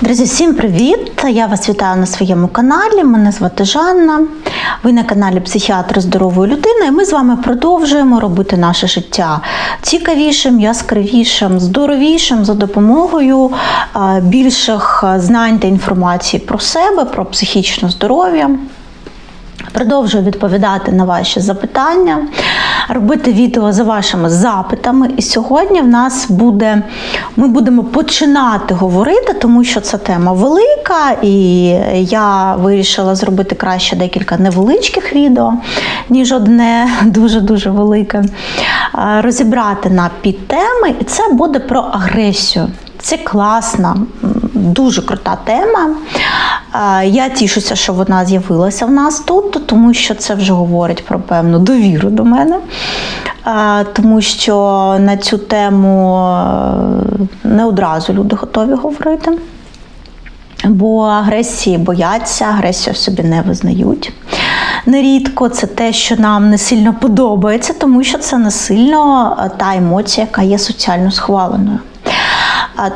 Друзі, всім привіт! Я вас вітаю на своєму каналі. Мене звати Жанна. Ви на каналі Психіатр здорової людини. І ми з вами продовжуємо робити наше життя цікавішим, яскравішим, здоровішим за допомогою більших знань та інформації про себе, про психічне здоров'я. Продовжую відповідати на ваші запитання, робити відео за вашими запитами. І сьогодні в нас буде, ми будемо починати говорити, тому що ця тема велика, і я вирішила зробити краще декілька невеличких відео, ніж одне дуже-дуже велике. Розібрати на підтеми, і це буде про агресію. Це класна, дуже крута тема. Я тішуся, що вона з'явилася в нас тут, тому що це вже говорить про певну довіру до мене. Тому що на цю тему е, не одразу люди готові говорити. Бо агресії бояться, агресію в собі не визнають. Нерідко це те, що нам не сильно подобається, тому що це не сильно е, та емоція, яка є соціально схваленою.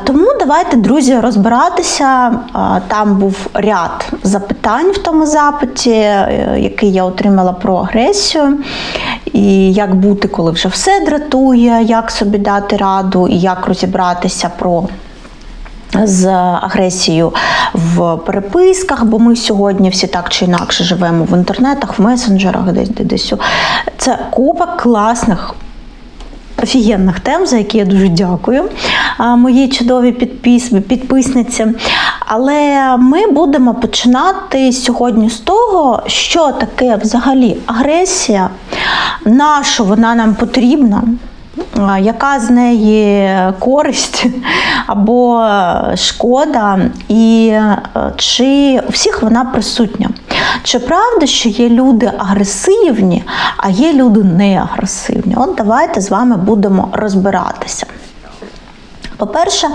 Тому давайте, друзі, розбиратися. Там був ряд запитань в тому запиті, е, який я отримала про агресію, і як бути, коли вже все дратує, як собі дати раду, і як розібратися про з агресією в переписках, бо ми сьогодні всі так чи інакше живемо в інтернетах, в месенджерах, десь де- десь. Це купа класних. Офігенних тем, за які я дуже дякую а, моїй чудовій підписниці. Але ми будемо починати сьогодні з того, що таке взагалі агресія, на що вона нам потрібна, яка з неї користь або шкода, і е, чи у всіх вона присутня. Чи правда, що є люди агресивні, а є люди неагресивні? От давайте з вами будемо розбиратися. По-перше,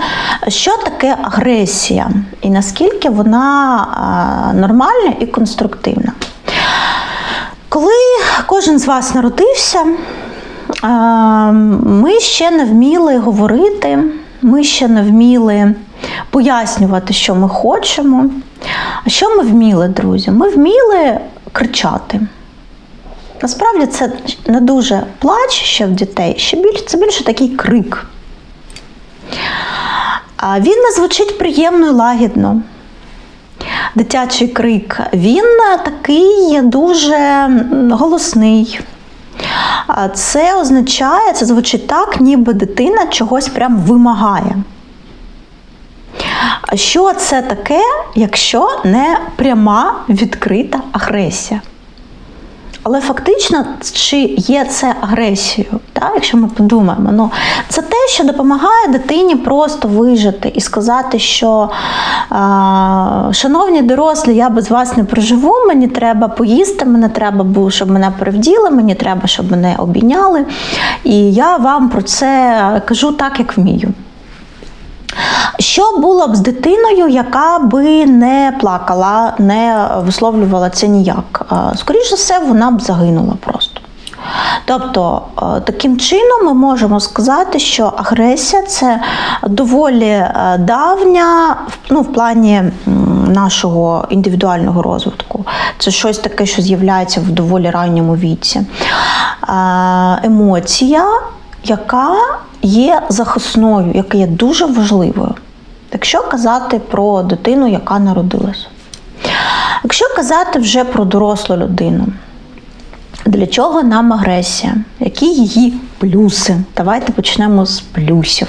що таке агресія і наскільки вона нормальна і конструктивна? Коли кожен з вас народився, ми ще не вміли говорити, ми ще не вміли пояснювати, що ми хочемо. А що ми вміли, друзі? Ми вміли кричати. Насправді це не дуже плач ще в дітей, ще більше, це більше такий крик. Він не звучить приємно і лагідно. Дитячий крик, він такий дуже голосний. Це означає, це звучить так, ніби дитина чогось прям вимагає. Що це таке, якщо не пряма відкрита агресія? Але фактично, чи є це агресією? Так? Якщо ми подумаємо, ну це те, що допомагає дитині просто вижити і сказати, що шановні дорослі, я без вас не проживу, мені треба поїсти, мені треба, щоб мене привділи, мені треба, щоб мене обійняли. І я вам про це кажу так, як вмію. Що було б з дитиною, яка би не плакала, не висловлювала це ніяк? Е, Скоріше все, вона б загинула просто. Тобто, е, таким чином ми можемо сказати, що агресія це доволі е, давня, ну, в плані нашого індивідуального розвитку. Це щось таке, що з'являється в доволі ранньому віці. Емоція, яка є захисною, яка є дуже важливою. Якщо казати про дитину, яка народилась. Якщо казати вже про дорослу людину, для чого нам агресія? Які її плюси? Давайте почнемо з плюсів.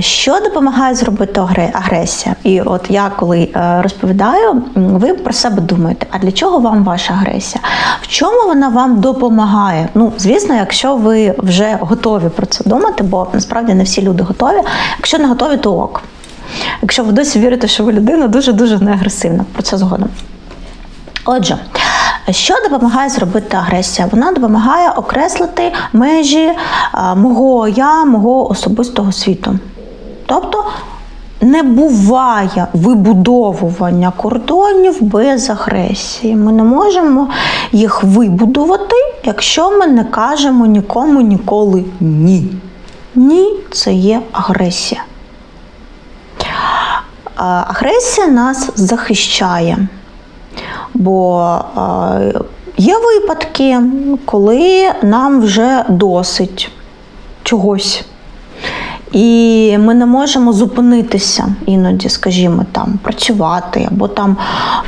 Що допомагає зробити агре- агресія? І от я коли е, розповідаю, ви про себе думаєте, а для чого вам ваша агресія? В чому вона вам допомагає? Ну, звісно, якщо ви вже готові про це думати, бо насправді не всі люди готові. Якщо не готові, то ок. Якщо ви досі вірите, що ви людина дуже-дуже неагресивна, про це згодом. Отже, що допомагає зробити агресія? Вона допомагає окреслити межі мого я, мого особистого світу. Тобто не буває вибудовування кордонів без агресії. Ми не можемо їх вибудувати, якщо ми не кажемо нікому ніколи ні. Ні, це є агресія. агресія нас захищає. Бо є випадки, коли нам вже досить чогось. І ми не можемо зупинитися іноді, скажімо, там працювати або там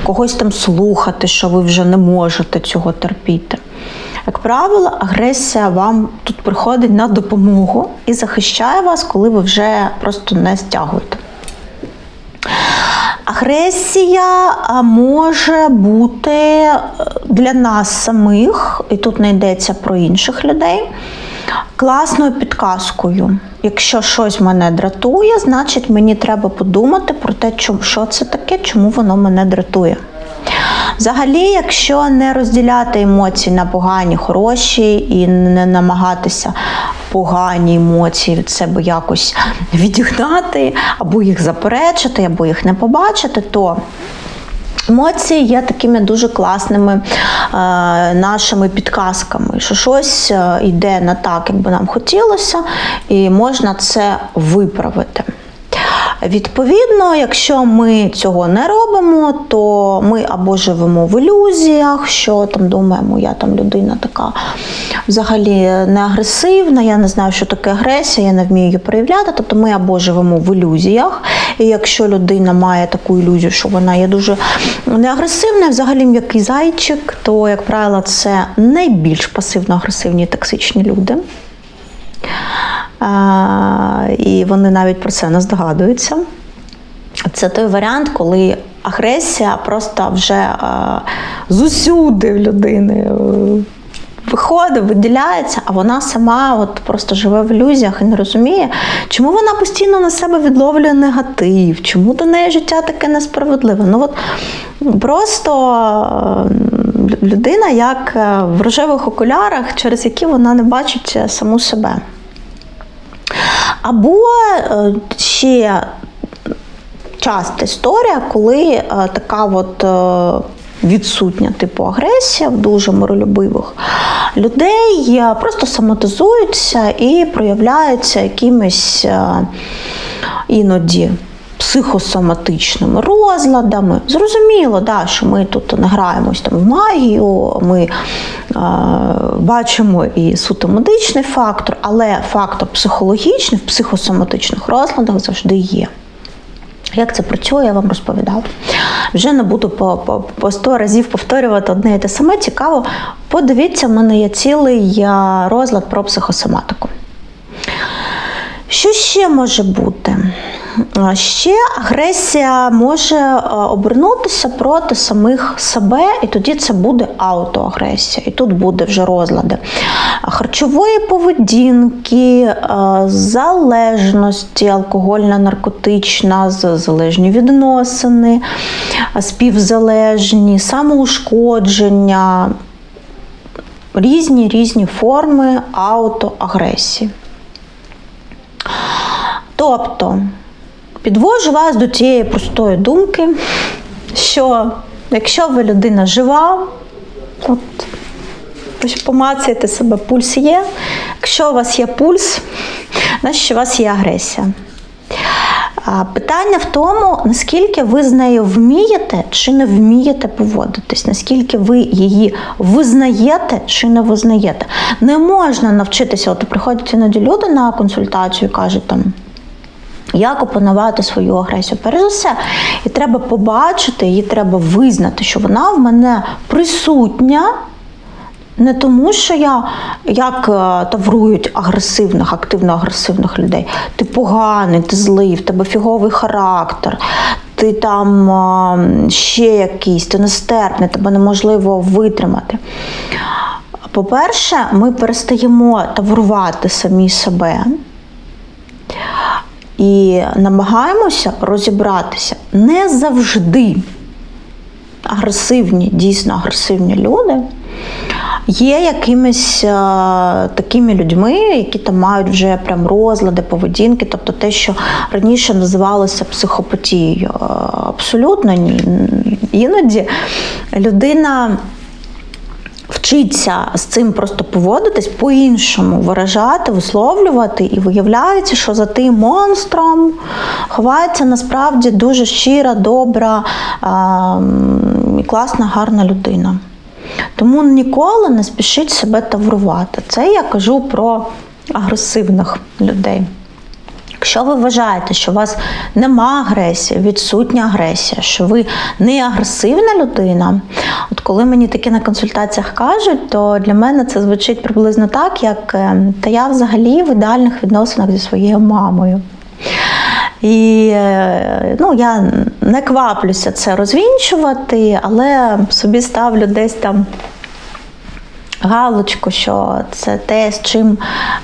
когось там слухати, що ви вже не можете цього терпіти. Як правило, агресія вам тут приходить на допомогу і захищає вас, коли ви вже просто не стягуєте. Агресія може бути е, для нас самих, і тут не йдеться про інших людей, класною підказкою. Якщо щось мене дратує, значить мені треба подумати про те, що це таке, чому воно мене дратує. Взагалі, якщо не розділяти емоції на погані, хороші і не намагатися погані емоції від себе якось відігнати, або їх заперечити, або їх не побачити, то Емоції є такими дуже класними е, нашими підказками, що щось е, йде не так, як би нам хотілося, і можна це виправити. Відповідно, якщо ми цього не робимо, то ми або живемо в ілюзіях, що там думаємо, я там людина така взагалі не агресивна, я не знаю, що таке агресія, я не вмію її проявляти. Тобто ми або живемо в ілюзіях, і якщо людина має таку ілюзію, що вона є дуже неагресивна, взагалі м'який зайчик, то, як правило, це найбільш пасивно-агресивні токсичні люди. І вони навіть про це не здогадуються. Це той варіант, коли агресія просто вже а, зусюди в людини е, виходить, виділяється, а вона сама от просто живе в ілюзіях і не розуміє, чому вона постійно на себе відловлює негатив, чому до неї життя таке несправедливе. Ну от просто е, людина як е, в рожевих окулярах, через які вона не бачить е, саму себе. Або е, ще часта історія, коли е, така от е, відсутня типу агресія в дуже миролюбивих людей просто соматизуються і проявляються якимись іноді. Психосоматичними розладами. Зрозуміло, да, що ми тут не граємось там в магію, ми бачимо і суто медичний фактор, але фактор психологічний в психосоматичних розладах завжди є. Як це працює, я вам розповідав. Вже не буду по, по, по 100 разів повторювати одне і те саме. Цікаво, подивіться, в мене є цілий розлад про психосоматику. Що ще може бути? Ще агресія може е, обернутися проти самих себе, і тоді це буде аутоагресія. І тут буде вже розлади харчової поведінки, е, залежності, алкогольна, наркотична, залежні відносини, е, співзалежні, самоушкодження, різні різні форми аутоагресії. Тобто підвожу вас до тієї простої думки, що якщо ви людина жива, от помацаєте себе, пульс є. Якщо у вас є пульс, значить у вас є агресія. Питання в тому, наскільки ви з нею вмієте чи не вмієте поводитись, наскільки ви її визнаєте чи не визнаєте. Не можна навчитися, от приходять іноді люди на консультацію і кажуть там. Як опанувати свою агресію? Перш за все, і треба побачити, її треба визнати, що вона в мене присутня. Не тому, що я як е, таврують агресивних, активно-агресивних людей. Ти поганий, ти злий, в тебе фіговий характер, ти там е, ще якийсь, ти нестерпний, тебе неможливо витримати. По-перше, ми перестаємо таврувати самі себе і намагаємося розібратися не завжди агресивні, дійсно агресивні люди є якимись е, такими людьми, які там мають вже прям розлади поведінки, тобто те, що раніше називалося психопатією. Е, Абсолютно ні. Іноді людина вчиться з цим просто поводитись по-іншому, виражати, висловлювати, і виявляється, що за тим монстром ховається насправді дуже щира, добра і класна, гарна людина. Тому ніколи не спішіть себе таврувати. Це я кажу про агресивних людей. Якщо ви вважаєте, що у вас нема агресії, відсутня агресія, що ви не агресивна людина, от коли мені таке на консультаціях кажуть, то для мене це звучить приблизно так, як е, та я взагалі в ідеальних відносинах зі своєю мамою. І е, ну, я не кваплюся це розвінчувати, але собі ставлю десь там галочку, що це те, з чим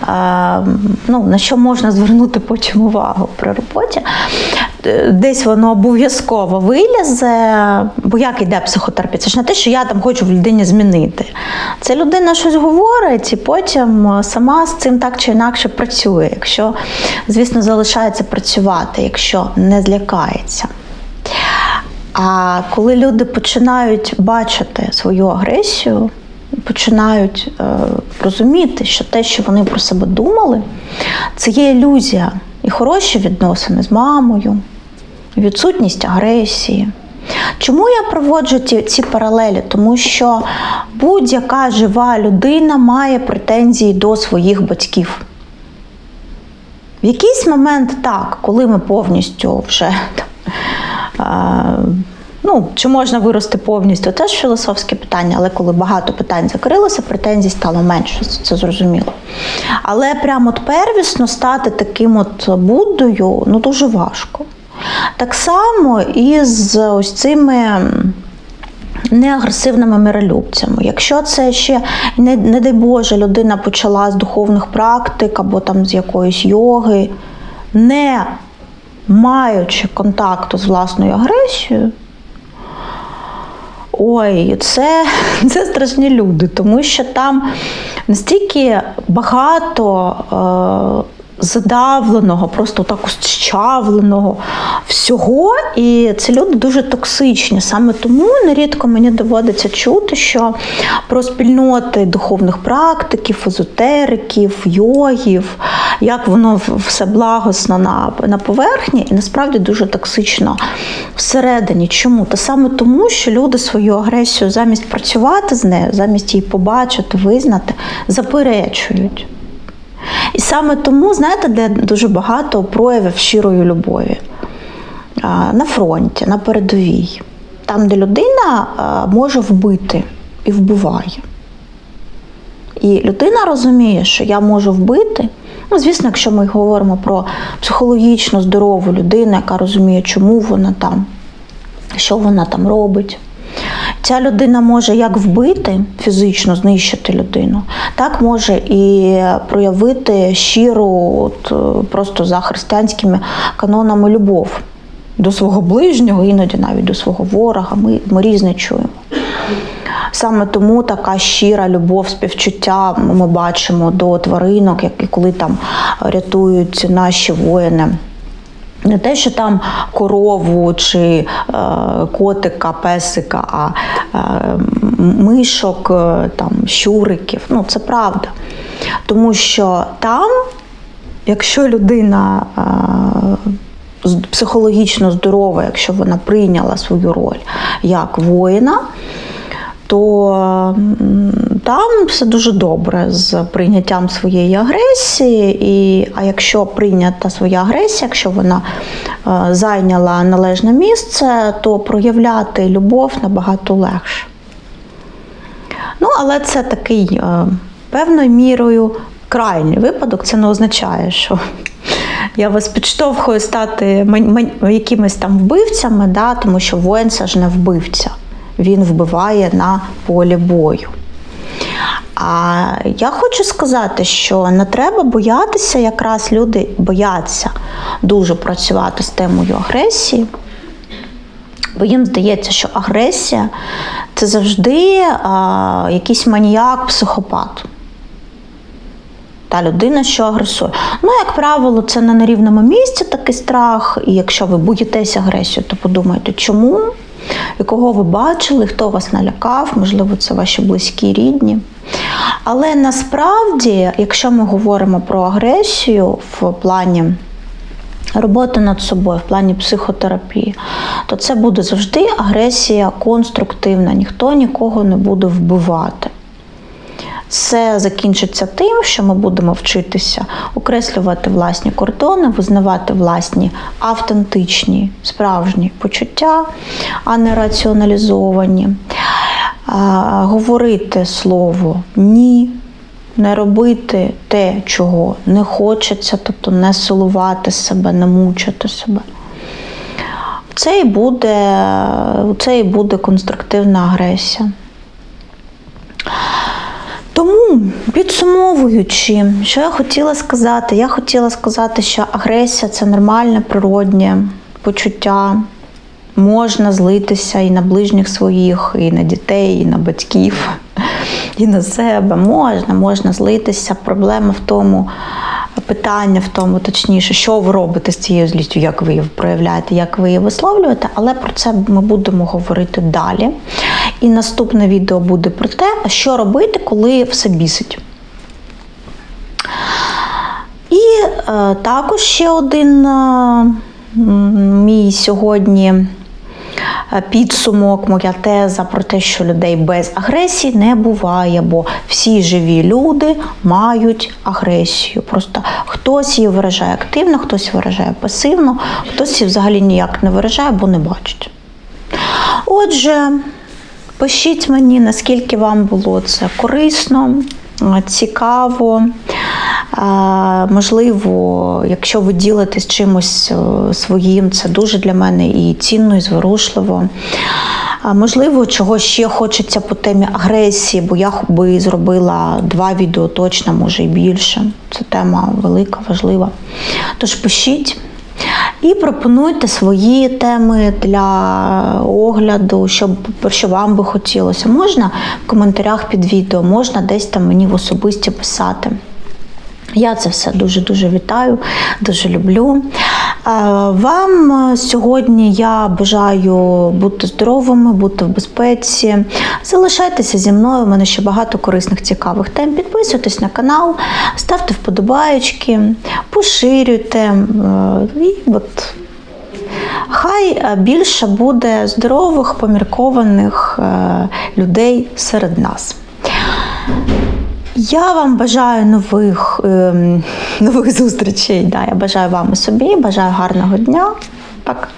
е, ну, на що можна звернути потім увагу при роботі. Е, Десь воно обов'язково вилізе, бо як йде психотерапія? Це ж не те, що я там хочу в людині змінити. Це людина щось говорить, і потім сама з цим так чи інакше працює, якщо, звісно, залишається працювати, якщо не злякається. А коли люди починають бачити свою агресію, починають е, розуміти, що те, що вони про себе думали, це є ілюзія і хороші відносини з мамою, відсутність агресії. Чому я проводжу ті, ці паралелі? Тому що будь-яка жива людина має претензії до своїх батьків. В якийсь момент так, коли ми повністю вже е, Ну, чи можна вирости повністю, теж філософське питання, але коли багато питань закрилося, претензій стало менше, це зрозуміло. Але прямо от первісно стати таким от Буддою ну, дуже важко. Так само і з ось цими неагресивними миролюбцями. Якщо це ще, не, не дай Боже, людина почала з духовних практик або там з якоїсь йоги, не маючи контакту з власною агресією, Ой, це, це страшні люди, тому що там настільки багато е, задавленого, просто так щавленого всього, і це люди дуже токсичні. Саме тому нерідко мені доводиться чути, що про спільноти духовних практиків, езотериків, йогів, як воно все благосно на, на поверхні, і насправді дуже токсично всередині. Чому? Та саме тому, що люди свою агресію замість працювати з нею, замість її побачити, визнати, заперечують. І саме тому, знаєте, де дуже багато проявів щирої любові на фронті, на передовій, там, де людина може вбити і вбиває. І людина розуміє, що я можу вбити. Ну, звісно, якщо ми говоримо про психологічно здорову людину, яка розуміє, чому вона там, що вона там робить. Ця людина може як вбити, фізично знищити людину, так може і проявити щиру, от, просто за християнськими канонами любов до свого ближнього, іноді навіть до свого ворога. Ми, ми різне чуємо. Саме тому така щира любов, співчуття ми бачимо до тваринок, які коли там рятують наші воїни. Не те, що там корову чи е, котика, песика, а е, мишок, е, там, щуриків. Ну, це правда. Тому що там, якщо людина е, психологічно здорова, якщо вона прийняла свою роль як воїна, то там все дуже добре з прийняттям своєї агресії. І, А якщо прийнята своя агресія, якщо вона е, зайняла належне місце, то проявляти любов набагато легше. Ну, але це такий е, певною мірою крайній випадок. Це не означає, що я вас підштовхую стати якимись там вбивцями, да, тому що воїн це ж не вбивця він вбиває на полі бою. А я хочу сказати, що не треба боятися, якраз люди бояться дуже працювати з темою агресії, бо їм здається, що агресія це завжди а, якийсь маніяк, психопат. Та людина, що агресує. Ну, як правило, це не на рівному місці такий страх, і якщо ви боїтеся агресію, то подумайте, чому? Кого ви бачили, хто вас налякав, можливо, це ваші близькі рідні. Але насправді, якщо ми говоримо про агресію в плані роботи над собою, в плані психотерапії, то це буде завжди агресія конструктивна, ніхто нікого не буде вбивати. Це закінчиться тим, що ми будемо вчитися окреслювати власні кордони, визнавати власні автентичні, справжні почуття, а не раціоналізовані, говорити слово ні, не робити те, чого не хочеться, тобто не силувати себе, не мучити себе. Це і буде, це і буде конструктивна агресія. Тому, підсумовуючи, що я хотіла сказати, я хотіла сказати, що агресія це нормальне природнє почуття. Можна злитися і на ближніх своїх, і на дітей, і на батьків, і на себе. Можна, можна злитися. Проблема в тому, питання в тому, точніше, що ви робите з цією злістю, як ви її проявляєте, як ви її висловлюєте, але про це ми будемо говорити далі. І наступне відео буде про те, що робити, коли все бісить. І е, також ще один е, мій сьогодні е, підсумок, моя теза про те, що людей без агресії не буває, бо всі живі люди мають агресію. Просто хтось її виражає активно, хтось виражає пасивно, хтось її взагалі ніяк не виражає, бо не бачить. Отже, пишіть мені, наскільки вам було це корисно, е, цікаво. Е, Можливо, якщо ви ділитесь чимось е, своїм, це дуже для мене і цінно, і зворушливо. Можливо, чого ще хочеться по темі агресії, бо я би зробила два відео точно, може і більше. Це тема велика, важлива. Тож пишіть. І пропонуйте свої теми для огляду, щоб що вам би хотілося. Можна в коментарях під відео, можна десь там мені в особисті писати. Я це все дуже-дуже вітаю, дуже люблю. Е, Вам е, сьогодні я бажаю бути здоровими, бути в безпеці. Залишайтеся зі мною. У мене ще багато корисних цікавих тем. Підписуйтесь на канал, ставте вподобаєчки, поширюйте. Е, І от Хай більше буде здорових, поміркованих людей серед нас. Я вам бажаю нових, ем, нових зустрічей. Да, я бажаю вам і собі, бажаю гарного дня. Так.